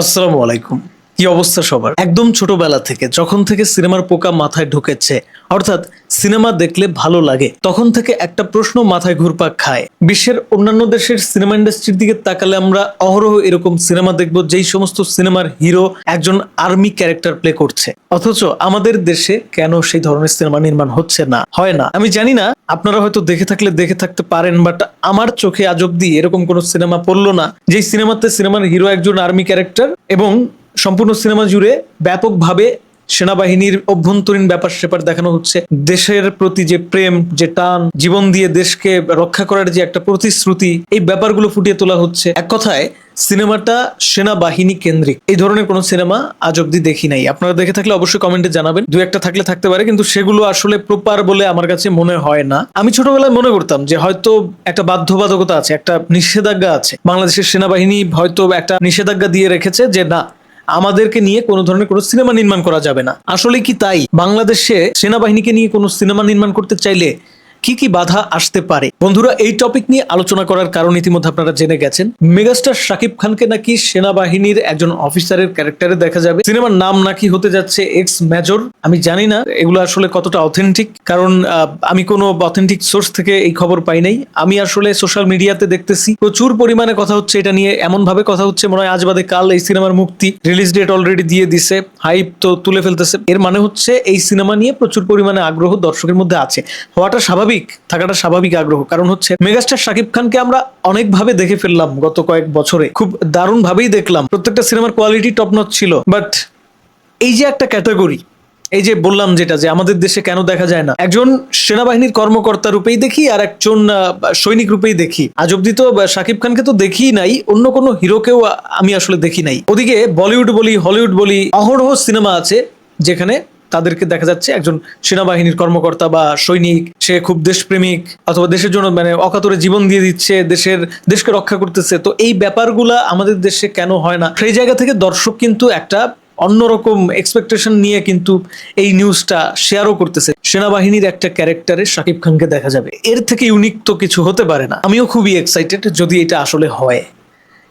আসসালামু আলাইকুম। কি অবস্থা সবার? একদম ছোটবেলা থেকে, যখন থেকে সিনেমার পোকা মাথায় ঢুকেছে, অর্থাৎ সিনেমা দেখলে ভালো লাগে, তখন থেকে একটা প্রশ্ন মাথায় ঘুরপাক খায়। বিশ্বের অন্যান্য দেশের সিনেমা ইন্ডাস্ট্রির দিকে তাকালে আমরা অহরহ এরকম সিনেমা দেখব, যেই সমস্ত সিনেমার হিরো একজন আর্মি ক্যারেক্টার প্লে করছে। অথচ আমাদের দেশে কেন সেই ধরনের সিনেমা নির্মাণ হচ্ছে না, হয় না? আমি জানি না, আপনারা হয়তো দেখে থাকলে দেখে থাকতে পারেন বাট আমার চোখে আজ অব্দি এরকম কোনো সিনেমা পড়ল না, যেই সিনেমাতে সিনেমার হিরো একজন আর্মি ক্যারেক্টার এবং সম্পূর্ণ সিনেমা জুড়ে ব্যাপকভাবে সেনাবাহিনীর অভ্যন্তরীণ ব্যাপার সেপার দেখানো হচ্ছে। দেশের প্রতি যে প্রেম, যে টান, জীবন দিয়ে দেশকে রক্ষা করার যে একটা প্রতিশ্রুতি, এই ব্যাপারগুলো ফুটিয়ে তোলা হচ্ছে। এক কথায়, সিনেমাটা সেনাবাহিনী কেন্দ্রিক। এই ধরনের কোনো সিনেমা আজ অব্দি দেখি নাই। আপনারা দেখে থাকলে অবশ্যই কমেন্টে জানাবেন। দু একটা থাকলে থাকতে পারে, কিন্তু সেগুলো আসলে প্রপার বলে আমার কাছে মনে হয় না। আমি ছোটবেলায় মনে করতাম যে হয়তো একটা বাধ্যবাধকতা আছে, একটা নিষেধাজ্ঞা আছে। বাংলাদেশের সেনাবাহিনী হয়তো একটা নিষেধাজ্ঞা দিয়ে রেখেছে যে, না আমাদেরকে নিয়ে কোনো ধরনের কোনো সিনেমা নির্মাণ করা যাবে না। আসলে কি তাই? বাংলাদেশে সেনাবাহিনীকে নিয়ে কোনো সিনেমা নির্মাণ করতে চাইলে কি কি বাধা আসতে পারে? বন্ধুরা, এই টপিক নিয়ে আলোচনা করার কারণ ইতিমধ্যে আপনারা জেনে গেছেন। মেগাস্টার শাকিব খানকে নাকি সেনাবাহিনীর একজন অফিসারের ক্যারেক্টারে দেখা যাবে। সিনেমার নাম নাকি হতে যাচ্ছে এক্স মেজর আমি জানি না, এগুলো আসলে কতটা অথেন্টিক কারণ আমি কোনো অথেন্টিক সোর্স থেকে এই খবর পাই নাই। আমি আসলে সোশ্যাল মিডিয়াতে দেখতেছি। প্রচুর পরিমাণে কথা হচ্ছে, এটা নিয়ে এমন ভাবে কথা হচ্ছে, মনে হয় আজ বাদে কাল এই সিনেমার মুক্তি রিলিজ ডেট অলরেডি দিয়ে দিছে হাইপ তো তুলে ফেলতেছে। এর মানে হচ্ছে এই সিনেমা নিয়ে প্রচুর পরিমাণে আগ্রহ দর্শকের মধ্যে আছে। হওয়াটা স্বাভাবিক থাকাটা স্বাভাবিক আগ্রহ। কারণ হচ্ছে, মেগাস্টার শাকিব খানকে আমরা অনেকভাবে দেখে ফেললাম গত কয়েক বছরে। খুব দারুণ ভাবেই দেখলাম। প্রত্যেকটা সিনেমার কোয়ালিটি টপ নচ ছিল। বাট এই যে একটা ক্যাটাগরি এই যে বললাম যেটা, যে আমাদের দেশে কেন দেখা যায় না? একজন সেনাবাহিনীর কর্মকর্তা রূপেই দেখি আর একজন সৈনিক রূপেই দেখি। আজ অব্দি তো শাকিব খানকে তো দেখি নাই, অন্য কোনো হিরোকেও আমি আসলে দেখি নাই। ওদিকে বলিউড বলি, হলিউড বলি, অহরহ সিনেমা আছে যেখানে তাদেরকে দেখা যাচ্ছে একজন সেনাবাহিনীর কর্মকর্তা বা সৈনিক। সে খুব দেশপ্রেমিক অথবা দেশের জন্য মানে অকাতরে জীবন দিয়ে দিচ্ছে, দেশের, দেশকে রক্ষা করতেছে। তো এই ব্যাপারগুলা আমাদের দেশে কেন হয় না? সেই জায়গা থেকে দর্শক কিন্তু একটা অন্যরকম এক্সপেকটেশন নিয়ে কিন্তু এই নিউজটা শেয়ারও করতেছে। সেনাবাহিনীর একটা ক্যারেক্টারে শাকিব খানকে দেখা যাবে। এর থেকে ইউনিক তো কিছু হতে পারে না। আমিও খুবই এক্সাইটেড যদি এটা আসলে হয়।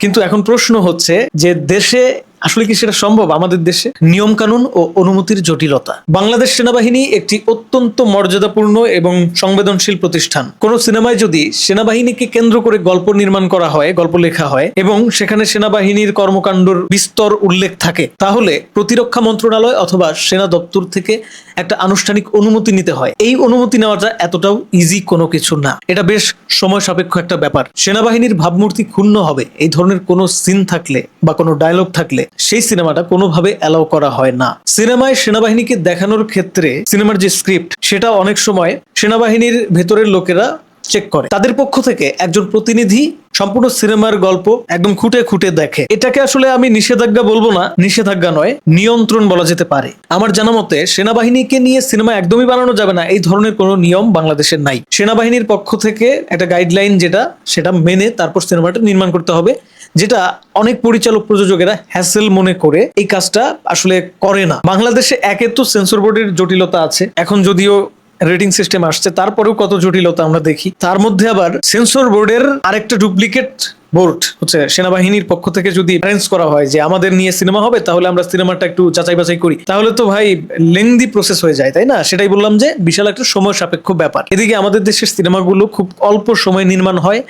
কিন্তু এখন প্রশ্ন হচ্ছে যে দেশে আসলে কি সেটা সম্ভব আমাদের দেশে? নিয়ম কানুন ও অনুমতির জটিলতা। বাংলাদেশ সেনাবাহিনী একটি অত্যন্ত মর্যাদাপূর্ণ এবং সংবেদনশীল প্রতিষ্ঠান। কোন সিনেমায় যদি সেনাবাহিনীকে কেন্দ্র করে গল্প নির্মাণ করা হয়, গল্প লেখা হয়, এবং সেখানে সেনাবাহিনীর কর্মকাণ্ডর বিস্তর উল্লেখ থাকে, তাহলে প্রতিরক্ষা মন্ত্রণালয় অথবা সেনা দপ্তর থেকে একটা আনুষ্ঠানিক অনুমতি নিতে হয়। এই অনুমতি নেওয়াটা এতটাও ইজি কোনো কিছু না। এটা বেশ সময় সাপেক্ষ একটা ব্যাপার। সেনাবাহিনীর ভাবমূর্তি ক্ষুণ্ণ হবে। এই ধরনের কোনো সিন থাকলে বা কোনো ডায়লগ থাকলে সেই সিনেমাটা কোনোভাবে অ্যালাউ করা হয় না। সিনেমায় সেনাবাহিনীকে দেখানোর ক্ষেত্রে সিনেমার যে স্ক্রিপ্ট সেটা অনেক সময় সেনাবাহিনীর ভেতরের লোকেরা চেক করে। তাদের পক্ষ থেকে একজন প্রতিনিধি সম্পূর্ণ সিনেমার গল্প একদম খুঁটে খুঁটে দেখে। এটাকে আসলে আমি নিষেধাজ্ঞা বলব না, নিষেধাজ্ঞা নয়, নিয়ন্ত্রণ বলা যেতে পারে। আমার জানা মতে, সেনাবাহিনীকে নিয়ে সিনেমা একদমই বানানো যাবে না, এই ধরনের কোনো নিয়ম বাংলাদেশের নাই। সেনাবাহিনীর পক্ষ থেকে একটা গাইডলাইন যেটা, সেটা মেনে তারপর সিনেমাটা নির্মাণ করতে হবে। যেটা অনেক পরিচালক প্রযোজকেরা হ্যাসেল মনে করে এই কাজটা আসলে করে না। বাংলাদেশে একে তো সেন্সর বোর্ডের জটিলতা আছে। এখন যদিও রেটিং সিস্টেম আসছে, তারপরেও কত জটিলতা আমরা দেখি। তার মধ্যে আবার সেন্সর বোর্ডের আরেকটা ডুপ্লিকেট বোর্ড হচ্ছে সেনাবাহিনীর পক্ষ থেকে যদি অ্যারেঞ্জ করা হয় যে আমাদের নিয়ে সিনেমা হবে, তাহলে আমরা সিনেমাটা একটু যাচাই বাছাই করি। তাহলে তো ভাই লেংদি প্রসেস হয়ে যায়, তাই না? সেটাই বললাম যে বিশাল একটা সময় সাপেক্ষ ব্যাপার। এদিকে আমাদের দেশের সিনেমাগুলো খুব অল্প সময় নির্মাণ হয়।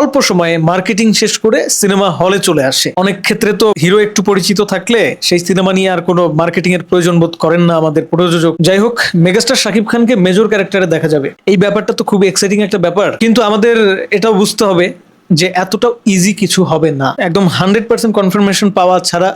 অল্প সময়ে মার্কেটিং শেষ করে সিনেমা হলে চলে আসে। অনেক ক্ষেত্রে তো হিরো একটু পরিচিত থাকলে সেই সিনেমা নিয়ে আর কোনো মার্কেটিং এর প্রয়োজন বোধ করেন না আমাদের প্রযোজক। যাই হোক, মেগাস্টার শাকিব খানকে মেজর ক্যারেক্টারে দেখা যাবে। এই ব্যাপারটা তো খুবই এক্সাইটিং একটা ব্যাপার। কিন্তু আমাদের এটাও বুঝতে হবে যে এতটাও ইজি কিছু হবে না। একদম হান্ড্রেড পার্সেন্ট কনফার্মেশন পাওয়া ছাড়া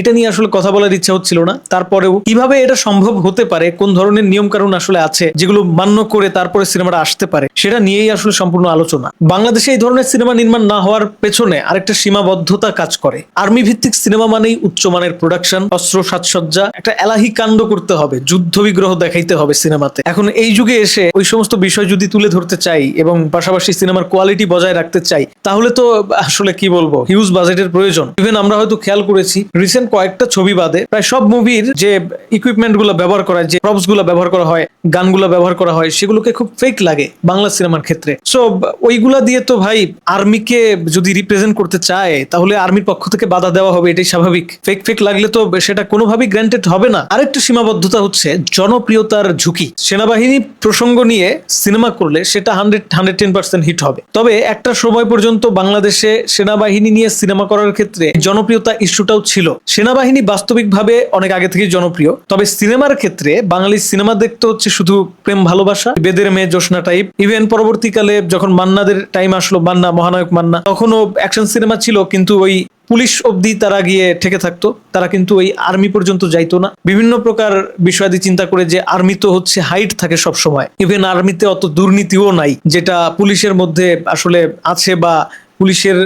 এটা নিয়ে আসলে কথা বলার ইচ্ছা হচ্ছিল না। তারপরেও কীভাবে এটা সম্ভব হতে পারে, কোন ধরনের নিয়ম কানুন আসলে আছে, যেগুলো মান্য করে তারপরে সিনেমাটা আসতে পারে, সেটা নিয়েই আসলে সম্পূর্ণ আলোচনা। বাংলাদেশে এই ধরনের সিনেমা নির্মাণ না হওয়ার পেছনে আরেকটা সীমাবদ্ধতা কাজ করে। আর্মি ভিত্তিক সিনেমা মানেই উচ্চমানের প্রোডাকশন, অস্ত্র সাজসজ্জা, একটা এলাহি কাণ্ড করতে হবে যুদ্ধ বিগ্রহ দেখাইতে হবে সিনেমাতে। এখন এই যুগে এসে ওই সমস্ত বিষয় যদি তুলে ধরতে চাই এবং পাশাপাশি সিনেমার কোয়ালিটি বজায় রাখতে চাই, তাহলে তো আসলে কি বলব, হিউজ বাজেটের প্রয়োজন। ইভেন আমরা হয়তো খেয়াল করেছি, রিসেন্ট কয়েকটা ছবি বাদে। প্রায় সব মুভির যে ইকুইপমেন্টগুলো ব্যবহার করা, যে প্রপসগুলো ব্যবহার করা হয়, গানগুলো ব্যবহার করা হয়, সেগুলোকে খুব ফেক লাগে বাংলা সিনেমার ক্ষেত্রে। সো ওইগুলা দিয়ে তো ভাই আর্মিকে যদি রিপ্রেজেন্ট করতে চায়, তাহলে আর্মির পক্ষ থেকে বাধা দেওয়া হবে, এটাই স্বাভাবিক। ফেক ফেক লাগলে তো সেটা কোনোভাবেই গ্রান্টেড হবে না। আরেকটা সীমাবদ্ধতা হচ্ছে জনপ্রিয়তার ঝুঁকি। সেনাবাহিনী প্রসঙ্গ নিয়ে সিনেমা করলে সেটা hundred hundred ten percent hit হবে। তবে একটা সময় পর্যন্ত বাংলাদেশে সেনাবাহিনী নিয়ে সিনেমা করার ক্ষেত্রে জনপ্রিয়তা ইস্যুটাও ছিল। সেনাবাহিনী বাস্তবিকভাবে অনেক আগে থেকেই জনপ্রিয়, তবে সিনেমার ক্ষেত্রে বাঙালি সিনেমা দেখতে হচ্ছে শুধু প্রেম ভালোবাসা, বেদের মেয়ে জোসনা টাইপ। ইভেন পরবর্তীকালে যখন মান্নাদের টাইম আসলো, মান্না, মহানায়ক মান্না, তখনও অ্যাকশন সিনেমা ছিল, কিন্তু ওই পুলিশ অবধি তারা গিয়ে ঠেকে থাকতো। তারা কিন্তু ওই আর্মি পর্যন্ত যাইতো না। বিভিন্ন প্রকার বিষয়াদি চিন্তা করে যে আর্মি তো হচ্ছে হাইট থাকে সব সময় ইভেন আর্মিতে অত দুর্নীতিও নাই, যেটা পুলিশের মধ্যে আসলে আছে বা পুলিশের,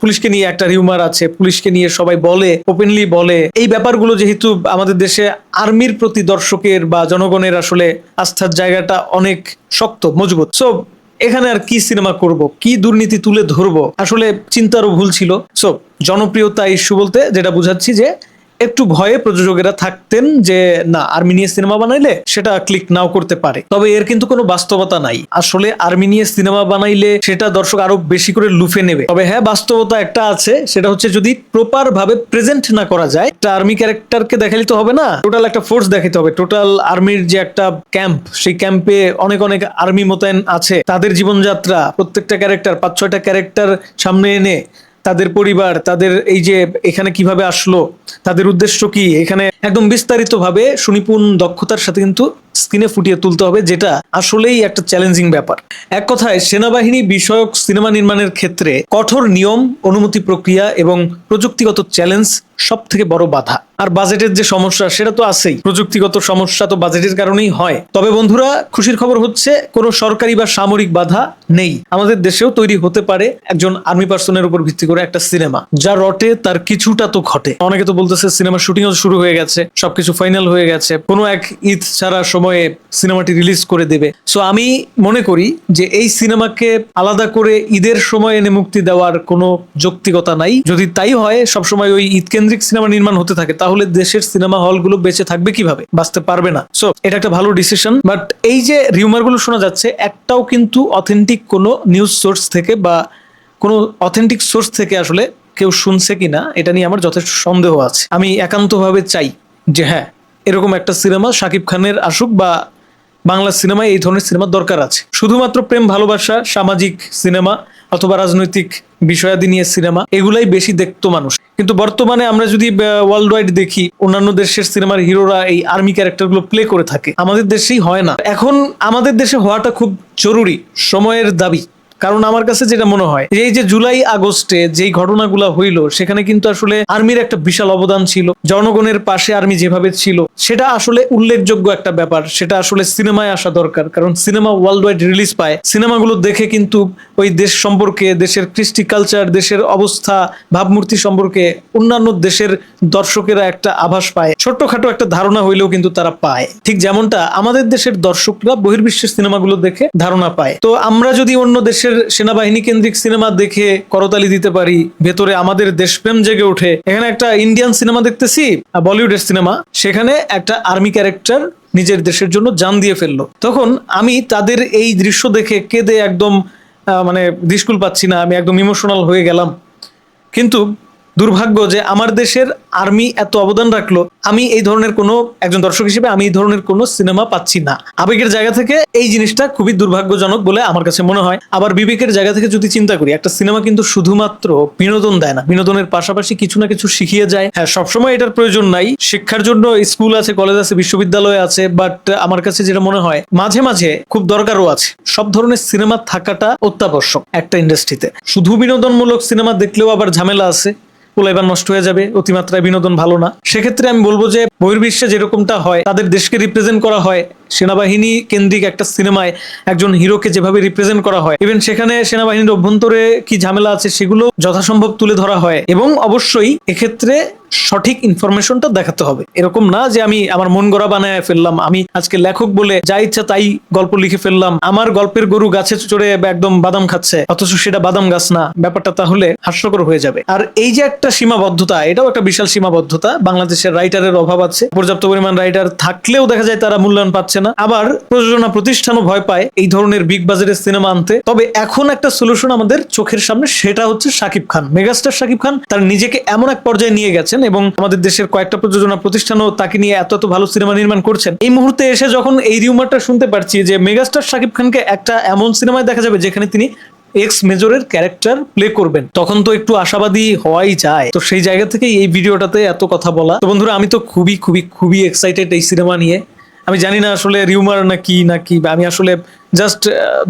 পুলিশকে নিয়ে একটা রিউমার আছে, পুলিশকে নিয়ে সবাই বলে ওপেনলি বলে। এই ব্যাপারগুলো যেহেতু আমাদের দেশে আর্মির প্রতি দর্শকের বা জনগণের আসলে আস্থার জায়গাটা অনেক শক্ত, মজবুত। সো এখানে আর কি সিনেমা করব? কি দুর্নীতি তুলে ধরবো? আসলে চিন্তারও ভুল ছিল। সো জনপ্রিয়তা ইস্যু বলতে যেটা বুঝাচ্ছি যে একটু ভয়ে প্রযোজকেরা থাকতেন যে, না আর্মি নিয়ে সিনেমা বানাইলে সেটা ক্লিক নাও করতে পারে। তবে এর কিন্তু কোনো বাস্তবতা নাই। আসলে আর্মি নিয়ে সিনেমা বানাইলে সেটা দর্শক আরও বেশি করে লুফে নেবে। তবে হ্যাঁ বাস্তবতা একটা আছে, সেটা হচ্ছে যদি প্রপার ভাবে প্রেজেন্ট না করা যায়, একটা আর্মি ক্যারেক্টারকে দেখালে তো হবে না? টোটাল একটা ফোর্স দেখাতে হবে। টোটাল আর্মির যে একটা ক্যাম্প সেই ক্যাম্পে অনেক অনেক আর্মি মোতায়েন আছে। তাদের জীবনযাত্রা, প্রত্যেকটা ক্যারেক্টার পাঁচ ছয়টা ক্যারেক্টার সামনে এনে তাদের পরিবার, তাদের এই যে এখানে কীভাবে আসলো, তাদের উদ্দেশ্য কি? এখানে একদম বিস্তারিত ভাবে সুনিপুণ দক্ষতার সাথে কিন্তু স্ক্রিনে ফুটিয়ে তুলতে হবে, যেটা আসলেই একটা চ্যালেঞ্জিং ব্যাপার। এক কথায়, সেনাবাহিনী বিষয়ক সিনেমা নির্মাণের ক্ষেত্রে কঠোর নিয়ম, অনুমতি প্রক্রিয়া এবং প্রযুক্তিগত চ্যালেঞ্জ সব থেকে বড় বাধা। আর বাজেটের যে সমস্যা, সেটা তো আছেই। প্রযুক্তিগত সমস্যা তো বাজেটের কারণেই হয়। তবে বন্ধুরা, খুশির খবর হচ্ছে, কোনো সরকারি বা সামরিক বাধা নেই। আমাদের দেশেও তৈরি হতে পারে একজন আর্মি পার্সনের উপর ভিত্তি করে একটা সিনেমা যা রটে তার কিছুটা তো ঘটে। অনেকে তো বলতেছে সিনেমা শুটিংও শুরু হয়ে গেছে, সবকিছু ফাইনাল হয়ে গেছে। কোনো এক ঈদ ছাড়া সময়ে সিনেমাটি রিলিজ করে দেবে। সো আমি মনে করি যে এই সিনেমাকে আলাদা করে ঈদের সময় এনে মুক্তি দেওয়ার কোনো যৌক্তিকতা নাই। যদি তাই হয়, সবসময় ওই ঈদ সিনেমা নির্মাণ হতে থাকে, তাহলে দেশের সিনেমা হলগুলো বেঁচে থাকবে কীভাবে? বাঁচতে পারবে না। সো এটা একটা ভালো ডিসিশন বাট এই যে রিউমারগুলো শোনা যাচ্ছে, একটাও কিন্তু অথেন্টিক কোনো নিউজ সোর্স থেকে বা কোনো অথেন্টিক সোর্স থেকে আসলে কেউ শুনছে কিনা, এটা নিয়ে আমার যথেষ্ট সন্দেহ আছে। আমি একান্তভাবে চাই যে হ্যাঁ এরকম একটা সিনেমা শাকিব খানের আসুক বা বাংলা সিনেমায় এই ধরনের সিনেমার দরকার আছে। শুধুমাত্র প্রেম, ভালোবাসা, সামাজিক সিনেমা অথবা রাজনৈতিক বিষয়াদি নিয়ে সিনেমা এগুলাই বেশি দেখতো মানুষ। কিন্তু বর্তমানে আমরা যদি ওয়ার্ল্ড ওয়াইড দেখি, অন্যান্য দেশের সিনেমার হিরোরা এই আর্মি ক্যারেক্টারগুলো প্লে করে থাকে। আমাদের দেশেই হয় না। এখন আমাদের দেশে হওয়াটা খুব জরুরি, সময়ের দাবি। কারণ আমার কাছে যেটা মনে হয়, এই যে জুলাই আগস্টে যেই ঘটনাগুলো হইল, সেখানে কিন্তু আসলে আর্মির একটা বিশাল অবদান ছিল। জনগণের পাশে আর্মি যেভাবে ছিল, সেটা আসলে উল্লেখযোগ্য একটা ব্যাপার। সেটা আসলে সিনেমায় আসা দরকার, কারণ সিনেমা ওয়ার্ল্ড ওয়াইড রিলিজ পায়। সিনেমাগুলো দেখে কিন্তু ওই দেশ সম্পর্কে, দেশের কৃষ্টি কালচার দেশের অবস্থা, ভাবমূর্তি সম্পর্কে অন্যান্য দেশের দর্শকেরা একটা আভাস পায়। ছোট্টখাটো একটা ধারণা হইলেও কিন্তু তারা পায়। ঠিক যেমনটা আমাদের দেশের দর্শকরা বহির্বিশ্বের সিনেমাগুলো দেখে ধারণা পায়। তো আমরা যদি অন্য দেশের সেনাবাহিনী কেন্দ্রিক সিনেমা দেখে করতালি দিতে পারি, ভেতরে আমাদের দেশপ্রেম জেগে ওঠে। এখানে একটা ইন্ডিয়ান সিনেমা দেখতেছি বলিউডের সিনেমা। সেখানে একটা আর্মি ক্যারেক্টার নিজের দেশের জন্য জান দিয়ে ফেলল। তখন আমি তাদের এই দৃশ্য দেখে কেঁদে একদম মানে দিশকুল পাচ্ছি না, আমি একদম ইমোশনাল হয়ে গেলাম। কিন্তু দুর্ভাগ্য যে আমার দেশের আর্মি এত অবদান রাখল, আমি এই ধরনের কোনো একজন দর্শক হিসেবে আমি এই ধরনের কোনো সিনেমা পাচ্ছি না। আবেগের জায়গা থেকে এই জিনিসটা খুবই দুর্ভাগ্যজনক বলে আমার কাছে মনে হয়। আবার বিবেকের জায়গা থেকে যদি চিন্তা করি, একটা সিনেমা কিন্তু শুধুমাত্র বিনোদন দেয় না, বিনোদনের পাশাপাশি কিছু না কিছু শিখিয়ে যায়। হ্যাঁ সবসময় এটার প্রয়োজন নাই। শিক্ষার জন্য স্কুল আছে কলেজ আছে, বিশ্ববিদ্যালয় আছে বাট আমার কাছে যেটা মনে হয়, মাঝে মাঝে খুব দরকারও আছে। সব ধরনের সিনেমা থাকাটা অত্যাবশ্যক একটা ইন্ডাস্ট্রিতে শুধু বিনোদনমূলক সিনেমা দেখলেও আবার ঝামেলা আছে। এবার নষ্ট হয়ে যাবে, অতিমাত্রায় বিনোদন ভালো না। সেক্ষেত্রে আমি বলব যে বহির্বিশ্বে যেরকমটা হয়, তাদের দেশকে রিপ্রেজেন্ট করা হয় সেনাবাহিনী কেন্দ্রিক একটা সিনেমায় একজন হিরোকে যেভাবে রিপ্রেজেন্ট করা হয় ইভেন সেখানে সেনাবাহিনীর অভ্যন্তরে কি ঝামেলা আছে সেগুলো যথাসম্ভব তুলে ধরা হয় এবং অবশ্যই এক্ষেত্রে সঠিক ইনফরমেশনটা দেখাতে হবে। এরকম না যে আমি আমার মন গড়া বানায় ফেললাম, আমি আজকে লেখক বলে যা ইচ্ছা তাই গল্প লিখে ফেললাম, আমার গল্পের গরু গাছে চড়ে একদম বাদাম খাচ্ছে, অথচ সেটা বাদাম গাছ না, ব্যাপারটা তাহলে হাস্যকর হয়ে যাবে। আর এই যে একটা সীমাবদ্ধতা, এটাও একটা বিশাল সীমাবদ্ধতা, বাংলাদেশের রাইটারের অভাব আছে, পর্যাপ্ত পরিমাণ রাইটার থাকলেও দেখা যায় তারা মূল্যায়ন পাচ্ছে না? আবার প্রযোজনা প্রতিষ্ঠানও ভয় পায় এই ধরনের বিগ বাজারের সিনেমা আনতে। তবে এখন একটা সলিউশন আমাদের চোখের সামনে, সেটা হচ্ছে শাকিব খান মেগাস্টার শাকিব খান তার নিজেকে এমন এক পর্যায়ে নিয়ে গেছেন এবং আমাদের দেশের কয়েকটা প্রযোজনা প্রতিষ্ঠানও তাকে নিয়ে এত এত ভালো সিনেমা নির্মাণ করছেন। এই মুহূর্তে এসে যখন এই রিউমারটা শুনতে পারছি যে মেগাস্টার শাকিব খানকে একটা এমন সিনেমায় দেখা যাবে যেখানে তিনি এক্স মেজরের ক্যারেক্টার প্লে করবেন, তখন তো একটু আশাবাদী হওয়াই যায়। তো সেই জায়গা থেকে এই ভিডিওটাতে এত কথা বলা। তো বন্ধুরা, আমি তো খুবই খুবই খুবই এক্সাইটেড এই সিনেমা নিয়ে। আমি জানি না আসলে রিউমার না কি না কি, আমি আসলে জাস্ট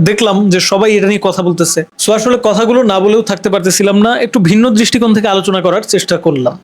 দেখলাম যে সবাই এটা নিয়ে কথা বলতেছে। সো আসলে কথাগুলো না বলেও থাকতে পারতেছিলাম না, একটু ভিন্ন দৃষ্টিকোণ থেকে আলোচনা করার চেষ্টা করলাম।